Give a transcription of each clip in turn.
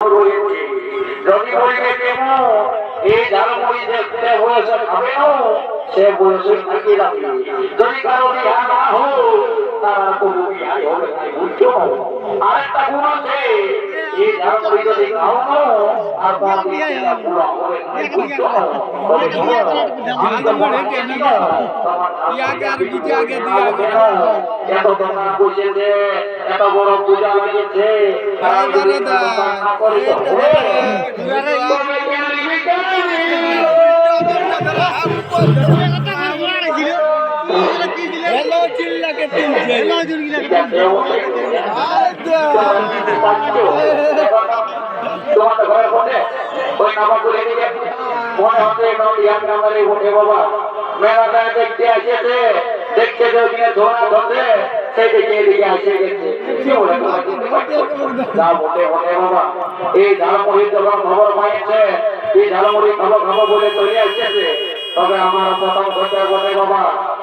রয়েছে যদি বলবে কেমন এই ঝালমুড়ি দেখতে বয়সে খাবে না সে বয়সে থাকি রাখবে যদি কারও বিহা না হোক তারা কোনো বিহাই হবে না বুঝছ আরেকটা গুণ আছে এই ঝালমুড়ি যদি খাও আর তোমার বিহাইটা পুরো হবে না বুঝছ এত দোকান বসেছে এত বড় পূজা লেগেছে হ্যালো চিল্লাকে তুলছে। তোমাদের ঘরের ভোটে ওই নামা করে দিকে মনে তোমরা এই ঝালমুড়ি যখন খাব খাব বলে চলে আসছে তবে আমার প্রথম বাবা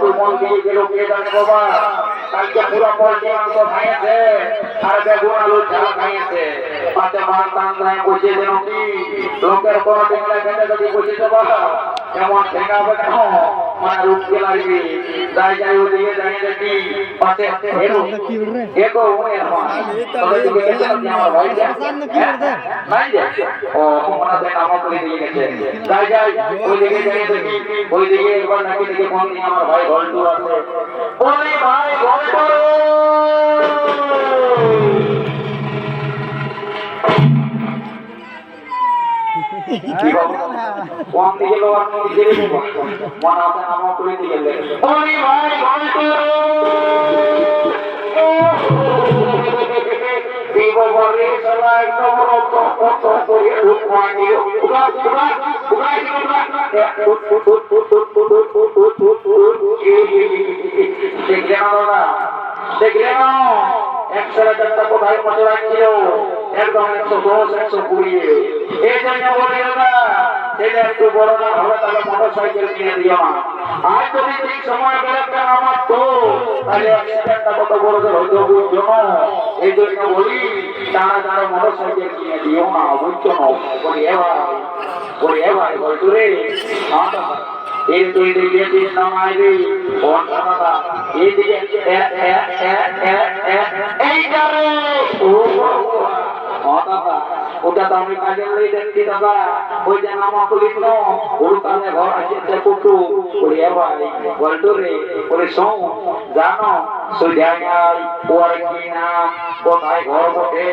গল্প মন দিয়ে গেল কে জানে বাবা? কালকে পুরো পল্টি মাংস খাইয়েছে আর বেগুন আলু ঝাল খাইয়েছে পাশে মান টান ধায় বসিয়ে দেন কি? লোকের কোনো দিন যদি বসে দেবা? এমন কেন? যাই ওদিকে পাশে হেরো তবে তুমি আমার ভাই নাই যে। ও করে দিয়ে গেছে। যাই একবার নাকি আমার ভাই আছে। ভাই করে উঠমানি উড়া উড়া উড়া দেখলে না দেখলে না একশো হাজারটা কোথায় কত রাখছিল একদম একশো দশ একশো কুড়ি এই জন্য বলি না ছেলে একটু বড় না হবে, তাহলে মোটর সাইকেল কিনে দিও না। আর যদি ঠিক সময় বেরোতে আমার তো, তাহলে অ্যাক্সিডেন্টটা কত বড় হইতো বুঝছ না। এই জন্য বলি তারা তারা মোটর সাইকেল কিনে দিও না, বুঝছ না? বলি এবার বলি এবার বলতো রে এই দিকে দিন নামাই রে কোন এই দিকে এ এ এ এ এ, এইটা রে। ও। দাদা ওটা তো আমি কাজের লই দেখছি দাদা। ওই যে নামা পুলিশ নো ওর কানে ঘর আসছে কুটু ওরে ভাই বলতো রে, ওরে জানো সুজাই ওর কি নাম কোথায় ঘর বটে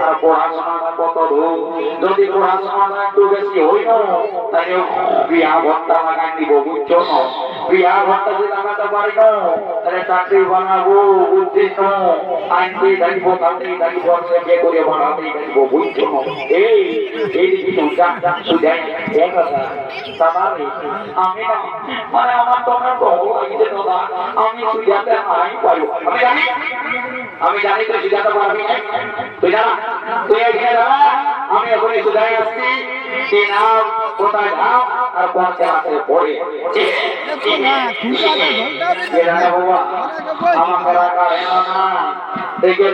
আর পড়াশোনাটা কত দূর যদি পড়াশোনাটা একটু বেশি হই না তাহলে বিয়া আমি নাই পারব আমি জানি আমি জানি তুই সুজাতে পারবি তুই জানা? তুই এখানে দাঁড়া আমি এখন সুধাই আসছি। কি নাম কোথায় নাম আর কোন ক্লাসে পড়ে? দেখো না খুঁটাটা ঘণ্টা এ রাজা বাবা আমাকে রাখা হেন না। দেখে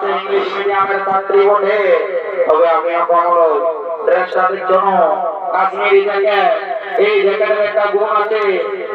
তো ইংলিশ মিডিয়ামের ছাত্রী বটে। তবে আমি এখন জন্য কাশ্মীরি এই জ্যাকেটের একটা গুণ আছে।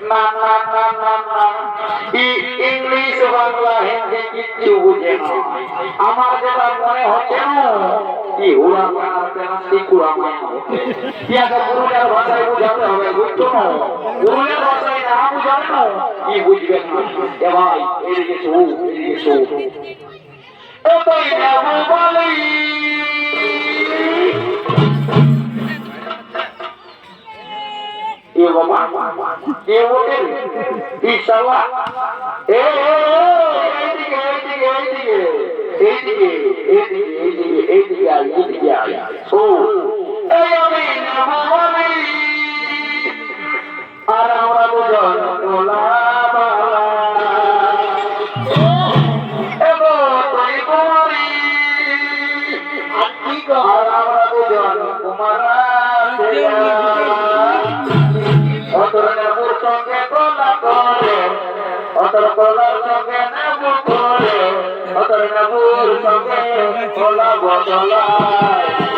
না না না না না ইংলিশ বাংলা, হিন্দি কিচ্ছু বুঝে না। আমার যেটা মনে হচ্ছে ভাষায় বুঝাতে হবে, বুঝছ না? পুরুলিয়ার ভাষায় না বুঝাবে না, কি বুঝবে না? এদিকে এ বাবা এ ওকে ইশালা এ এইদিকে এইদিকে এইদিকে এইদিকে আর আমরা অতর কলার সঙ্গে নেবু বদলায়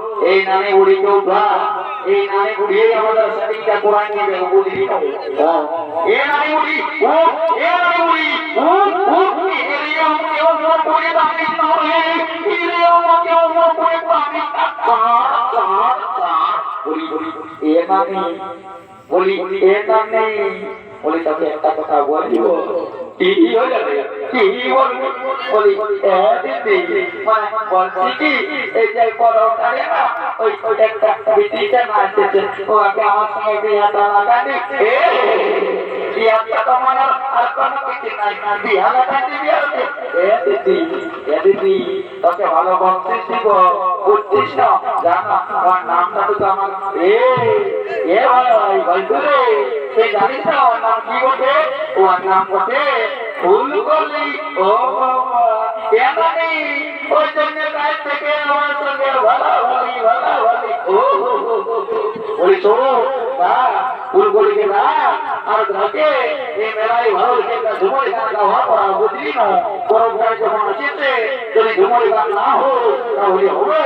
এই নানি বুড়ি কেউ এই নানি বুড়ি আমাদের সেটিংটা কোরআন দিবে তো? হ্যাঁ। এ নানি বুড়ি ও এ নানি বুড়ি ও ও বলি এ নানি বলি, তোকে একটা কথা বলব। তোকে ভালো দিব বুঝছিস না জানা আমার নামটা তো। আমার এ এ ভাই রে সে জানিস ওর নাম কি বটে ওর নাম বটে ফুলকলি ও এমনি ওই ভালো ভালি ও। বলি শোনো না ফুলকলিকে না আর ঘাটে এই মেলায় ভালো একটা ঝুমরি গান গাওয়া করা বুঝলি না? পরবর্তী যখন আসিতে যদি ঝুমরি গান না হো তাহলে হবে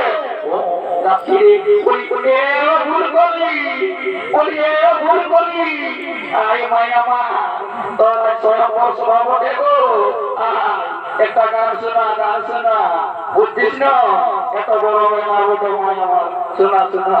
একটা গান শোনা গান শোনা। বুঝছিস না? এত বড় আমার শোনা শোনা।